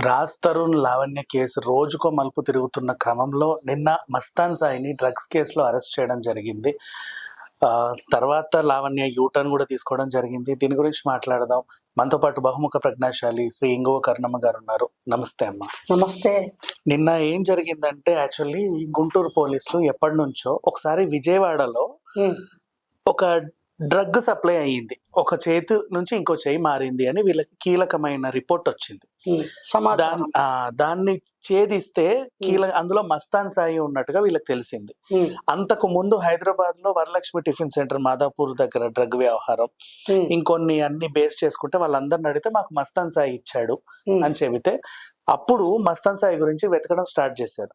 Raj Tarun Lavanya case రోజుకో మలుపు తిరుగుతున్న క్రమంలో నిన్న మస్తాన్ సాయిని డ్రగ్స్ కేసులో అరెస్ట్ చేయడం జరిగింది. తర్వాత లావణ్య యూటర్న్ కూడా తీసుకోవడం జరిగింది. దీని గురించి మాట్లాడదాం. మనతో పాటు బహుముఖ ప్రజ్ఞాశాలి శ్రీ ఇంగువ కర్ణమ్మ గారు ఉన్నారు. నమస్తే అమ్మ. నమస్తే. నిన్న ఏం జరిగిందంటే యాక్చువల్లీ గుంటూరు పోలీసులు ఎప్పటి నుంచో ఒకసారి విజయవాడలో ఒక డ్రగ్ సప్లై అయ్యింది. ఒక చేతి నుంచి ఇంకో చేయి మారింది అని వీళ్ళకి కీలకమైన రిపోర్ట్ వచ్చింది. సమాచారం. దాన్ని ఛేదిస్తే కీలక అందులో మస్తాన్ సాయి ఉన్నట్టుగా వీళ్ళకి తెలిసింది. అంతకు ముందు హైదరాబాద్లో వరలక్ష్మి టిఫిన్ సెంటర్ మాదాపూర్ దగ్గర డ్రగ్ వ్యవహారం ఇంకొన్ని అన్ని బేస్ చేసుకుంటే వాళ్ళందరిని అడిగితే మాకు మస్తాన్ సాయి ఇచ్చాడు అని చెబితే అప్పుడు మస్తాన్ సాయి గురించి వెతకడం స్టార్ట్ చేశారు.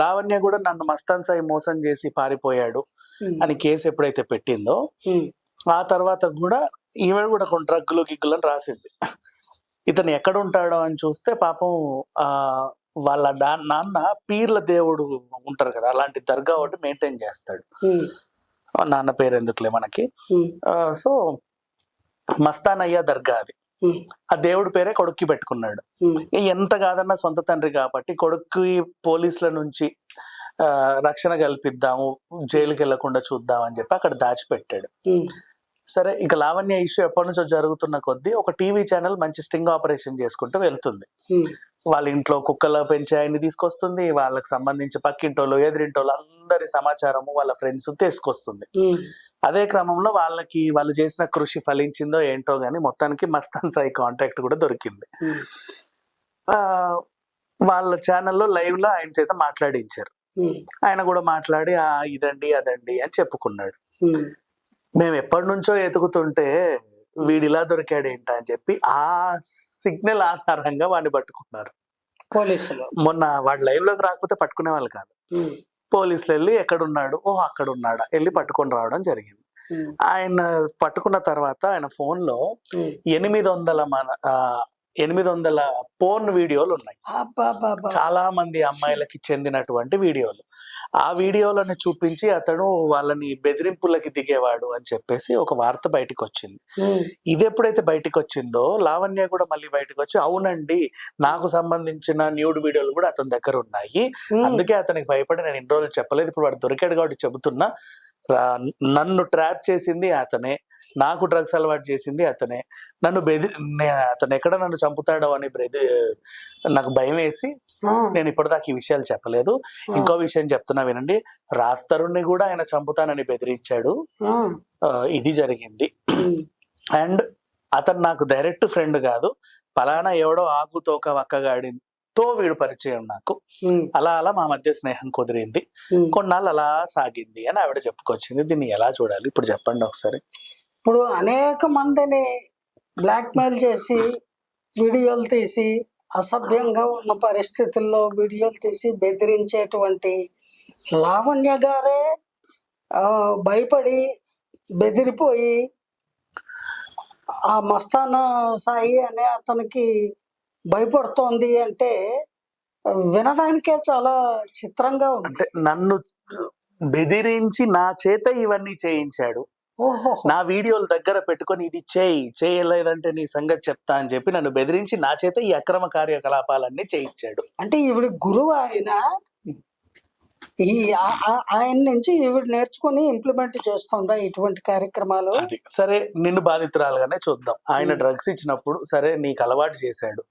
లావణ్య కూడా నన్ను మస్తాన్ సాయి మోసం చేసి పారిపోయాడు అని కేసు ఎప్పుడైతే పెట్టిందో ఆ తర్వాత కూడా ఈమె కూడా కొన్ని డ్రగ్గులు గిగ్గులు అని రాసింది. ఇతను ఎక్కడ ఉంటాడో అని చూస్తే పాపం ఆ వాళ్ళ నాన్న పీర్ల దేవుడు ఉంటారు కదా అలాంటి దర్గా ఒకటి మెయింటైన్ చేస్తాడు. నాన్న పేరు ఎందుకులే మనకి? సో మస్తానయ్య దర్గా అది. ఆ దేవుడి పేరే కొడుక్కి పెట్టుకున్నాడు. ఎంత కాదన్నా సొంత తండ్రి కాబట్టి కొడుక్కి పోలీసుల నుంచి రక్షణ కల్పిద్దాము జైలుకి వెళ్ళకుండా చూద్దాం అని చెప్పి అక్కడ దాచిపెట్టాడు. సరే ఇక లావణ్య ఇష్యూ ఎప్పటి నుంచో జరుగుతున్న కొద్దీ ఒక టీవీ ఛానల్ మంచి స్టింగ్ ఆపరేషన్ చేసుకుంటూ వెళ్తుంది. ఉమ్, వాళ్ళ ఇంట్లో కుక్కల పెంచే ఆయన్ని తీసుకొస్తుంది వాళ్ళకి సంబంధించి పక్కింటోళ్ళు ఎదిరింటోళ్ళు అందరి సమాచారము వాళ్ళ ఫ్రెండ్స్ తీసుకొస్తుంది. ఉమ్, అదే క్రమంలో వాళ్ళకి వాళ్ళు చేసిన కృషి ఫలించిందో ఏంటో గానీ మొత్తానికి మస్తాన్ సాయి కాంటాక్ట్ కూడా దొరికింది. ఆ వాళ్ళ ఛానల్లో లైవ్లో ఆయన చేత మాట్లాడించారు. ఆయన కూడా మాట్లాడి ఆ ఇదండి అదండి అని చెప్పుకున్నాడు. మేము ఎప్పటి నుంచో ఎతుకుతుంటే వీడిలా దొరికాడు ఏంట అని చెప్పి ఆ సిగ్నల్ ఆధారంగా వాడిని పట్టుకున్నారు. పోలీసులు. మొన్న వాడు లైవ్లోకి రాకపోతే పట్టుకునే వాళ్ళు కాదు. పోలీసులు వెళ్ళి ఎక్కడున్నాడు? ఓ అక్కడ ఉన్నాడా వెళ్ళి పట్టుకొని రావడం జరిగింది. ఆయన పట్టుకున్న తర్వాత ఆయన ఫోన్లో. ఎనిమిది వందల మన ఆ, ఎనిమిది వందల పోర్న్ వీడియోలు ఉన్నాయి. చాలా మంది అమ్మాయిలకి చెందినటువంటి వీడియోలు. ఆ వీడియోలను చూపించి అతడు వాళ్ళని బెదిరింపులకి దిగేవాడు అని చెప్పేసి ఒక వార్త బయటకు వచ్చింది ఇది ఎప్పుడైతే బయటకు వచ్చిందో లావణ్య కూడా మళ్ళీ బయటకు వచ్చి అవునండి నాకు సంబంధించిన న్యూడ్ వీడియోలు కూడా అతని దగ్గర ఉన్నాయి. అందుకే అతనికి భయపడి నేను ఇన్ని రోజులు చెప్పలేదు. ఇప్పుడు వాడు దొరికాడు కాబట్టి చెబుతున్నా. నన్ను ట్రాప్ చేసింది అతనే. నాకు డ్రగ్స్ అలవాటు చేసింది అతనే. నన్ను బెదిరి అతను ఎక్కడ నన్ను చంపుతాడో అని బెది నాకు భయం వేసి నేను ఇప్పటిదాకా ఈ విషయాలు చెప్పలేదు. ఇంకో విషయం చెప్తున్నా వినండి. రాస్తరుణ్ణి కూడా ఆయన చంపుతానని బెదిరించాడు. ఇది జరిగింది. అండ్ అతను నాకు డైరెక్ట్ ఫ్రెండ్ కాదు. పలానా ఎవడో ఆకు తోక వక్కగాడితో వీడు పరిచయం నాకు. అలా అలా మా మధ్య స్నేహం కుదిరింది. కొన్నాళ్ళు అలా సాగింది అని ఆవిడ చెప్పుకొచ్చింది. దీన్ని ఎలా చూడాలి? ఇప్పుడు చెప్పండి ఒకసారి. ఇప్పుడు అనేక మందిని బ్లాక్మెయిల్ చేసి వీడియోలు తీసి అసభ్యంగా ఉన్న పరిస్థితుల్లో వీడియోలు తీసి బెదిరించేటువంటి లావణ్య గారే భయపడి బెదిరిపోయి ఆ మస్తానా సాయి అనే అతనికి భయపడుతోంది అంటే వినడానికే చాలా చిత్రంగా ఉంది. అంటే నన్ను బెదిరించి నా చేత ఇవన్నీ చేయించాడు. నా వీడియోలు దగ్గర పెట్టుకొని ఇది చేయి చేయలేదంటే నీ సంగతి చెప్తా అని చెప్పి నన్ను బెదిరించి నా చేత ఈ అక్రమ కార్యకలాపాలన్నీ చేయించాడు. అంటే ఈవిడ గురువు ఆయన ఈ ఆయన నుంచి ఈవిడ నేర్చుకుని ఇంప్లిమెంట్ చేస్తుందా ఇటువంటి కార్యక్రమాలు? సరే నిన్ను బాధితురాలుగానే చూద్దాం. ఆయన. డ్రగ్స్ ఇచ్చినప్పుడు సరే నీకు అలవాటు చేశాడు.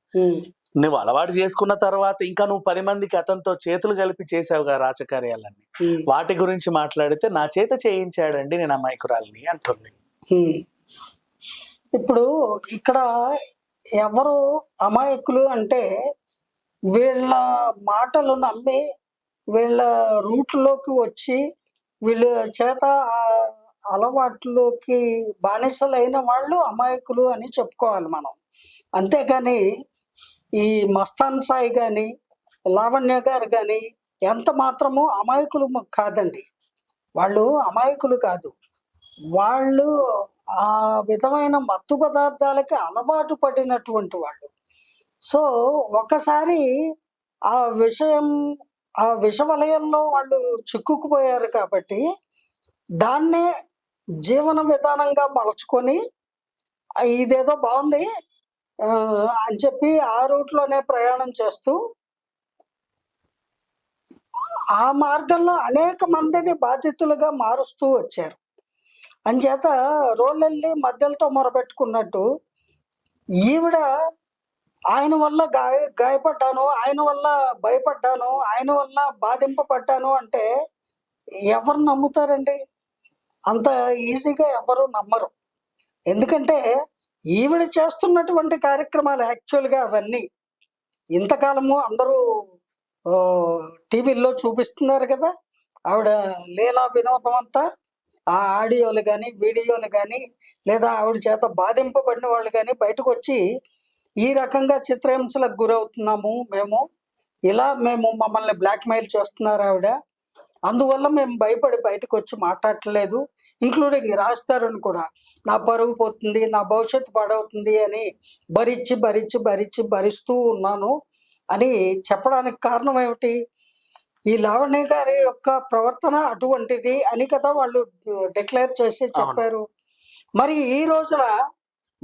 నువ్వు అలవాటు చేసుకున్న తర్వాత ఇంకా నువ్వు పది మందికి అతనితో చేతులు కలిపి చేసావుగా రాజకార్యాలన్నీ. వాటి గురించి మాట్లాడితే నా చేత చేయించాడండి నేను అమాయకురాలిని అంటుంది. ఇప్పుడు ఇక్కడ ఎవరు అమాయకులు అంటే వీళ్ళ మాటలు నమ్మి వీళ్ళ రూట్లోకి వచ్చి వీళ్ళ చేత అలవాట్లోకి బానిసలైన వాళ్ళు అమాయకులు అని చెప్పుకోవాలి మనం. అంతేగాని ఈ మస్తాన్ సాయి కానీ లావణ్య గారు కానీ ఎంత మాత్రము అమాయకులు కాదండి. వాళ్ళు అమాయకులు కాదు. వాళ్ళు ఆ విధమైన మత్తు పదార్థాలకి అలవాటు పడినటువంటి వాళ్ళు. సో ఒకసారి ఆ విషయం ఆ విష వలయంలో వాళ్ళు చిక్కుకుపోయారు కాబట్టి దాన్నే జీవన విధానంగా మలుచుకొని ఇదేదో బాగుంది అని చెప్పి ఆ రూట్లోనే ప్రయాణం చేస్తూ ఆ మార్గంలో అనేక మందిని బాధితులుగా మారుస్తూ వచ్చారు. అంచేత రోళ్ళెళ్ళి మధ్యలతో మొరపెట్టుకున్నట్టు ఈవిడ ఆయన వల్ల గాయ గాయపడ్డాను ఆయన వల్ల భయపడ్డాను ఆయన వల్ల బాధింపబడ్డాను అంటే ఎవరు నమ్ముతారండి? అంత ఈజీగా ఎవరు నమ్మరు. ఎందుకంటే ఈవిడ చేస్తున్నటువంటి కార్యక్రమాలు యాక్చువల్గా అవన్నీ ఇంతకాలము అందరూ టీవీల్లో చూపిస్తున్నారు కదా ఆవిడ లీలా వినోదం అంతా ఆ ఆడియోలు కానీ వీడియోలు కానీ లేదా ఆవిడ చేత బాధింపబడిన వాళ్ళు కానీ బయటకు వచ్చి ఈ రకంగా చిత్రహింసలకు గురవుతున్నాము మేము. ఇలా మేము మమ్మల్ని బ్లాక్మెయిల్ చేస్తున్నారు ఆవిడ. అందువల్ల మేము భయపడి బయటకు వచ్చి మాట్లాడట్లేదు ఇంక్లూడింగ్ రాస్తారని కూడా. నా పరువు పోతుంది నా భవిష్యత్తు పాడవుతుంది అని భరించి భరించి భరించి భరిస్తూ ఉన్నాను అని చెప్పడానికి కారణం ఏమిటి? ఈ లావణ్య గారి యొక్క ప్రవర్తన అటువంటిది అని కదా వాళ్ళు డిక్లేర్ చేసి చెప్పారు. మరి ఈ రోజున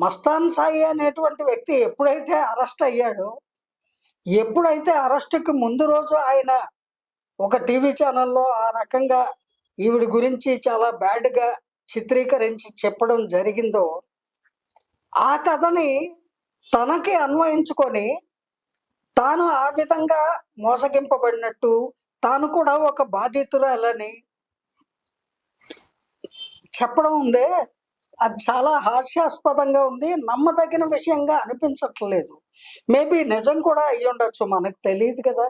మస్తాన్ సాయి అనేటువంటి వ్యక్తి ఎప్పుడైతే అరెస్ట్ అయ్యాడో ఎప్పుడైతే అరెస్ట్కి ముందు రోజు ఆయన ఒక టీవీ ఛానల్లో ఆ రకంగా ఈవిడి గురించి చాలా బ్యాడ్గా చిత్రీకరించి చెప్పడం జరిగిందో ఆ కథని తనకి అన్వయించుకొని తాను ఆ విధంగా మోసగింపబడినట్టు తాను కూడా ఒక బాధితురాలని చెప్పడం ఉందే అది చాలా హాస్యాస్పదంగా ఉంది. నమ్మదగిన విషయంగా అనిపించట్లేదు. మేబీ నిజం కూడా అయ్యి ఉండొచ్చు మనకు తెలియదు కదా.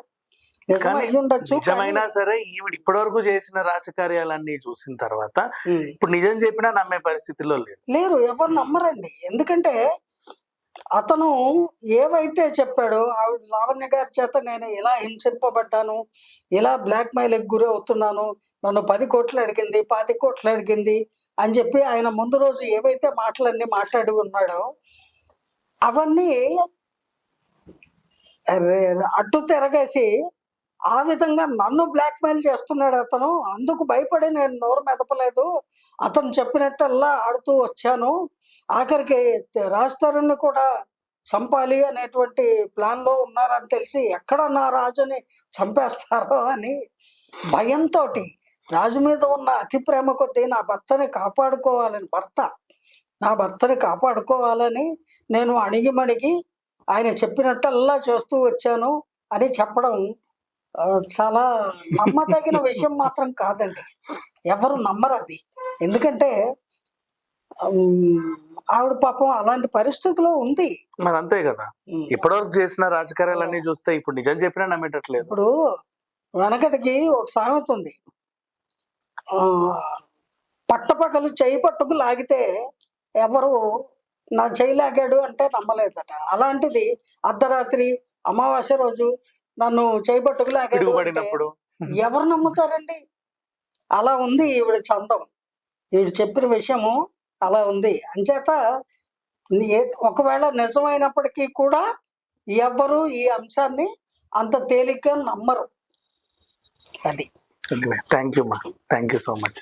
నిజమైనా సరే ఈవిడ ఇప్పటివరకు చేసిన రాజకార్యాలన్నీ చూసిన తర్వాత. ఇప్పుడు నిజం చెప్పినా నమ్మే పరిస్థితిలో లేదు. లేరు ఎవరు నమ్మరండి. ఎందుకంటే అతను ఏవైతే చెప్పాడో ఆవిడ లావణ్య గారి చేత నేను ఇలా హింసింపబడ్డాను ఇలా బ్లాక్ మెయిల్కి గురి అవుతున్నాను నన్ను పది కోట్లు అడిగింది పాతి కోట్లు అడిగింది అని చెప్పి ఆయన ముందు రోజు ఏవైతే మాటలన్నీ మాట్లాడి ఉన్నాడో అవన్నీ అట్టు తిరగేసి ఆ విధంగా నన్ను బ్లాక్మెయిల్ చేస్తున్నాడు అతను. అందుకు భయపడి నేను నోరు మెదపలేదు. అతను చెప్పినట్టల్లా ఆడుతూ వచ్చాను. ఆఖరికి రాజతరుణ్ణి కూడా చంపాలి అనేటువంటి ప్లాన్లో ఉన్నారని తెలిసి ఎక్కడ నా రాజుని చంపేస్తారో అని భయంతో రాజు మీద ఉన్న అతి ప్రేమ కొద్దీ నా భర్తని కాపాడుకోవాలని భర్త నా భర్తని కాపాడుకోవాలని నేను అణిగిమణిగి ఆయన చెప్పినట్టల్లా చేస్తూ వచ్చాను అని చెప్పడం చాలా నమ్మదగిన విషయం మాత్రం కాదండి. ఎవరు నమ్మరు అది. ఎందుకంటే ఆవిడ పాపం అలాంటి పరిస్థితిలో ఉంది. మరి అంతే కదా. ఇప్పటివరకు చేసిన రాజకార్యాలన్నీ చూస్తే ఇప్పుడు నిజం చెప్పినా నమ్మేటట్లేదు. ఇప్పుడు వెనకటికి ఒక సామెత ఉంది. ఆ, పట్టపగలు చేయి పట్టుకు లాగితే ఎవరు నా చేయి లాగాడు అంటే నమ్మలేదట. అలాంటిది అర్ధరాత్రి అమావాస్య రోజు నన్ను చేయి పట్టుకు లాగాడు అంటే పిడుగుపడినప్పుడు ఎవరు నమ్ముతారండి? అలా ఉంది ఈవిడ చందం. ఈవిడ చెప్పిన విషయము అలా ఉంది. అంచేత ఒకవేళ నిజమైనప్పటికీ కూడా ఎవ్వరు ఈ అంశాన్ని అంత తేలిగ్గా నమ్మరు. అది. థ్యాంక్ యూ మా థ్యాంక్ యూ సో మచ్.